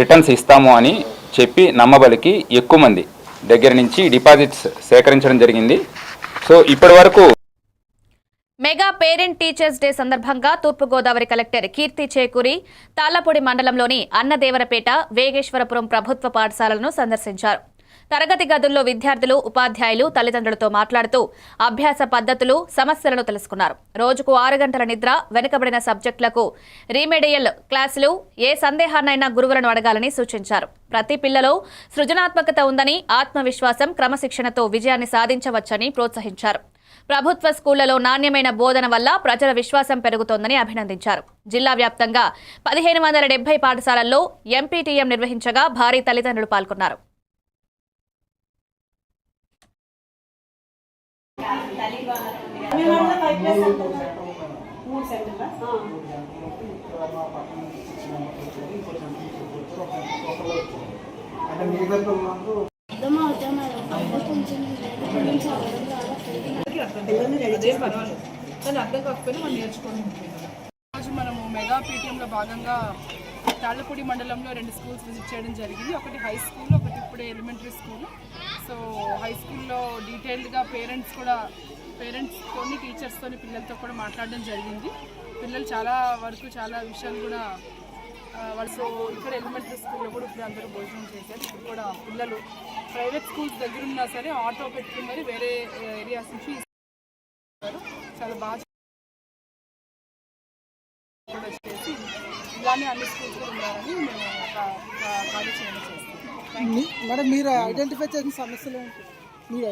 Returns ఇస్తాము అని చెప్పి నమ్మబలికి ఎక్కువ మంది దగ్గర నుంచి డిపాజిట్స్ సేకరించడం జరిగింది. సో ఇప్పటి వరకు మెగా పేరెంట్ టీచర్స్ డే సందర్భంగా తూర్పుగోదావరి కలెక్టర్ కీర్తి చేకూరి తాళ్ళపూడి మండలంలోని అన్నదేవరపేట వేగేశ్వరపురం ప్రభుత్వ పాఠశాలలను సందర్శించారు. తరగతి గదుల్లో విద్యార్థులు ఉపాధ్యాయులు తల్లిదండ్రులతో మాట్లాడుతూ అభ్యాస పద్ధతులు సమస్యలను తెలుసుకున్నారు. రోజుకు ఆరు గంటల నిద్ర వెనుకబడిన సబ్జెక్టులకు రీమెడియల్ క్లాసులు ఏ సందేహాన్నైనా గురువులను అడగాలని సూచించారు. ప్రతి పిల్లలో సృజనాత్మకత ఉందని ఆత్మవిశ్వాసం క్రమశిక్షణతో విజయాన్ని సాధించవచ్చని ప్రోత్సహించారు. ప్రభుత్వ స్కూళ్ళలో నాణ్యమైన బోధన వల్ల ప్రజల విశ్వాసం పెరుగుతోందని అభినందించారు. జిల్లా వ్యాప్తంగా పదిహేను వందల డెబ్బై పాఠశాలల్లో ఎంపీటీఎం నిర్వహించగా భారీ తల్లిదండ్రులు పాల్గొన్నారు. మూడు సెంటర్లా అంటే మిగతా పిల్లలందరూ పిల్లల్ని రెడీ అదే పర్వాలేదు కానీ అర్థం కాకపోయినా మనం. రోజు మనము మెగా పీటీఎంలో భాగంగా తాళ్ళపూడి మండలంలో రెండు స్కూల్స్ విజిట్ చేయడం జరిగింది. ఒకటి హై స్కూల్ ఒకటి ఇప్పుడే ఎలిమెంటరీ స్కూల్. సో హై స్కూల్లో డీటెయిల్డ్గా పేరెంట్స్ కూడా పేరెంట్స్తోని టీచర్స్తోని పిల్లలతో కూడా మాట్లాడడం జరిగింది. పిల్లలు చాలా వరకు చాలా విషయాలు కూడా వాళ్ళు సో ఇక్కడ ఎలిమెంటరీ స్కూల్లో కూడా ఇప్పుడు అందరూ భోజనం చేశారు. ఇప్పుడు కూడా పిల్లలు ప్రైవేట్ స్కూల్స్ దగ్గర ఉన్నా సరే ఆటో పెట్టుకుని మరి వేరే ఏరియాస్ నుంచి చాలా బాగా కూడా చేసి ఇలానే అన్ని స్కూల్స్ కూడా ఉండాలని మేము ఒక ఒక కార్యాచరణ చేస్తాం మేడం మీరు ఐడెంటిఫై చేసిన సమస్యలు ఏంటి మీరు